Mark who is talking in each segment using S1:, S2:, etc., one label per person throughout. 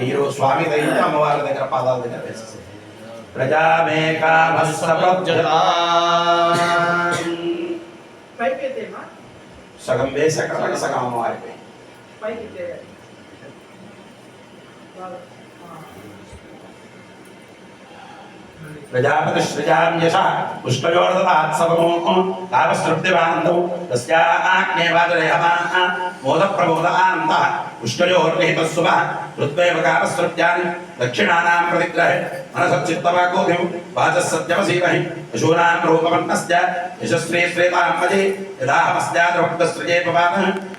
S1: మీరు స్వామి దగ్గర అమ్మవారి దగ్గర పాదాల దగ్గర వేసేసి ప్రజామేకామ సగం వేసి అక్కడ సగం అమ్మవారికి
S2: పైకి ఎత్తేయాలి బాగా. ఆ.
S1: ప్రజాపతి సృజాం యశ పుష్పయోర్దతాత్సవమో తాపస్తృప్తివానందౌ తస్యాగ్నే వాదరయమా మోద ప్రబోధ ఆనంద పుష్పయోర్నిహితస్సువ ఋత్వేవ కాపస్తృప్త్యాని దక్షిణానాం ప్రతిగ్రహే మనసచ్చిత్తవాకోభిం వాచः సత్యమసీమహి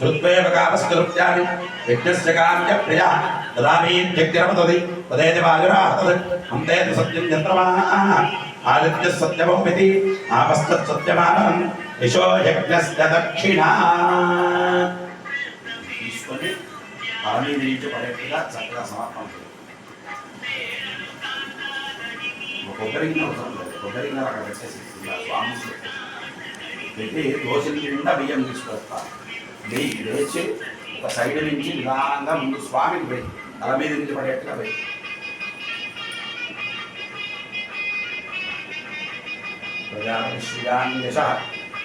S1: పుష్పయోర్దతాత్సవం కామస్తృప్తిమానందం తస్యాగ్నే వాచరేహమా మోద ప్రమోదానంద పుష్పయోర్నిహితస్వ ధృత్వేవ కామస్తృప్త్యాని యజ్ఞస్య కామ్య ప్రియ దదామీత్యగ్రమతది తదేతి వాయురాహతద్. అంతేతి సత్యం చంద్రమా ఆదిత్య సత్యమోమితి. ఆపస్తత్ సత్యమానం యశో యజ్ఞస్య దక్షిణా. తీసుకొని అవన్నీ నుంచి పడేట్టుగా చక్కగా సమర్పణ చేయాలి. ఒక కొబ్బరి గిన్నె అవసరం లేదు. కొబ్బరి గిన్నె అక్కడ పెట్టేసి ఇలా స్వామి పెట్టి దోశల నిండా బియ్యం తీసుకొస్తా. నెయ్యి వేసి ఒక సైడ్ నుంచి నిదానంగా ముందు స్వామికి పోయి తల మీద నుంచి పడేట్టుగా పోయి. ప్రజాపతి శ్రీయాన్యశ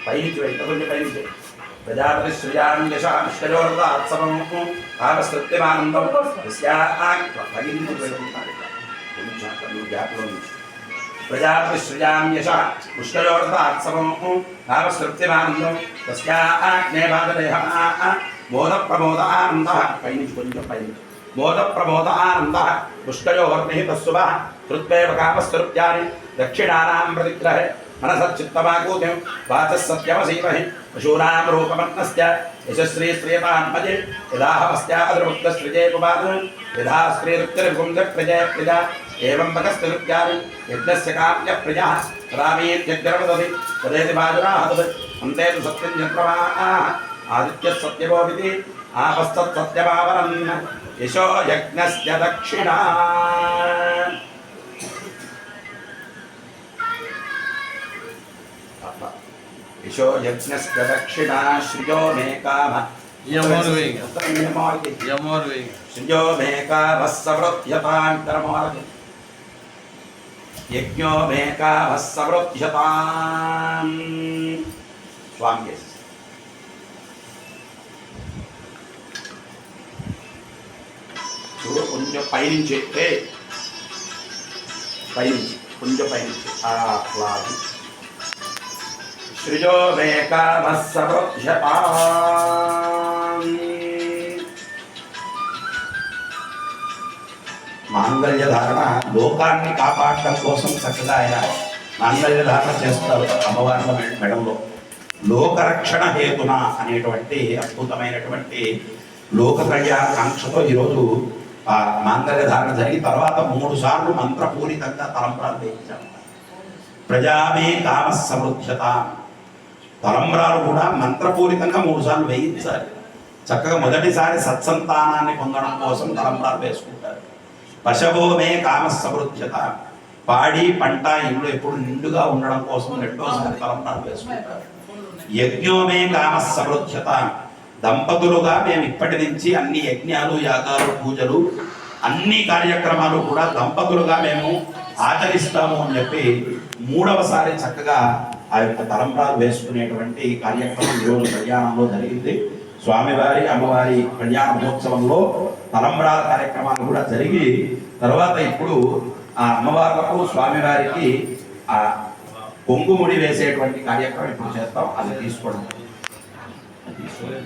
S1: పైకి వెళ్తే కొంచెం పైకి ప్రజాపతి శ్రీయాన్యశ నిష్కజోర్దాత్సవము కామస్తృత్యమానందం తగిలించి పెడుకుంటారు కొంచెం అక్కడ గ్యాప్లో నుంచి प्रजाभिश्रियाम्यश पुष्करोर्वात्सवो भावस्तृप्तिमानन्दं मोद प्रमोद आनन्दः पैनि पुल्य पैनि आनन्दः कामस्तृप्त्यानि दक्षिणानां प्रतिग्रहे मनसच्चित्तमाकूतिं वाचः सत्यमसीमहि। पशूनां रूपमन्नस्य। यशस्त्री श्रियतान्मजे यदाहमस्यादृभुक्तसृजे पुपादं यदा प्रजा। एवं बकस्तुरुप्यादि यज्ञस्य काम्य प्रजा रामेत्यग्रवदति। तदेति बाजुराहत अन्ते तु सत्यं चन्द्रमाः आदित्यः सत्यभोविति आपस्तत्सत्यभावरन् यशो यज्ञस्य दक्षिणा। यशो यज्ञस्य दक्षिणा श्रियो मे
S3: काम।
S1: यमोर्वेग।
S3: यमोर्वेग।
S1: श्रियो मे कामः। सवृत्यतान्तरमोर्ग యజ్ఞో మే స్వామి చేసి చూడు కొంచెం పైనుంచి. ఏ? పైనుంచి కొంచెం పైనుంచి. ఆ సృజో మే మాంగళ్య ధారణ లోకాన్ని కాపాడటం కోసం చక్కగా ఆయన మాంగళ్య ధారణ చేస్తారు అమ్మవార్ల మెడంలో. లోకరక్షణ హేతున అనేటువంటి అద్భుతమైనటువంటి లోక కళ్యాణాంక్షతో ఈరోజు ఆ మాంగళ్య ధారణ జరిగి తర్వాత మూడు సార్లు మంత్రపూరితంగా తలంబ్రాలు వేయించాము ప్రజామే కామ సమృద్ధత తలంబరాలు కూడా మంత్రపూరితంగా మూడు సార్లు వేయించాలి. చక్కగా మొదటిసారి సత్సంతానాన్ని పొందడం కోసం తలంబ్రాలు వేసుకుంటారు. పశవో మే కామ సమృద్ధ్యత పాడి పంట ఇల్లు ఎప్పుడు నిండుగా ఉండడం కోసం రెండో తలంబ్రాలు వేసుకుంటారు యజ్ఞోమే కామ సమృద్ధ్యత దంపతులుగా మేము ఇప్పటి నుంచి అన్ని యజ్ఞాలు యాగాలు పూజలు అన్ని కార్యక్రమాలు కూడా దంపతులుగా మేము ఆచరిస్తాము అని చెప్పి మూడవసారి చక్కగా ఆ యొక్క తలంబ్రాలు వేసుకునేటువంటి కార్యక్రమం ఈరోజు కళ్యాణంలో జరిగింది. స్వామివారి అమ్మవారి కళ్యాణ మహోత్సవంలో తలంబ్రాల కార్యక్రమాలు కూడా జరిగి తర్వాత ఇప్పుడు ఆ అమ్మవార్లకు స్వామివారికి ఆ కొంగుముడి వేసేటువంటి కార్యక్రమం ఇప్పుడు చేస్తాం. అది తీసుకోవడం. అది తీసుకోవడం.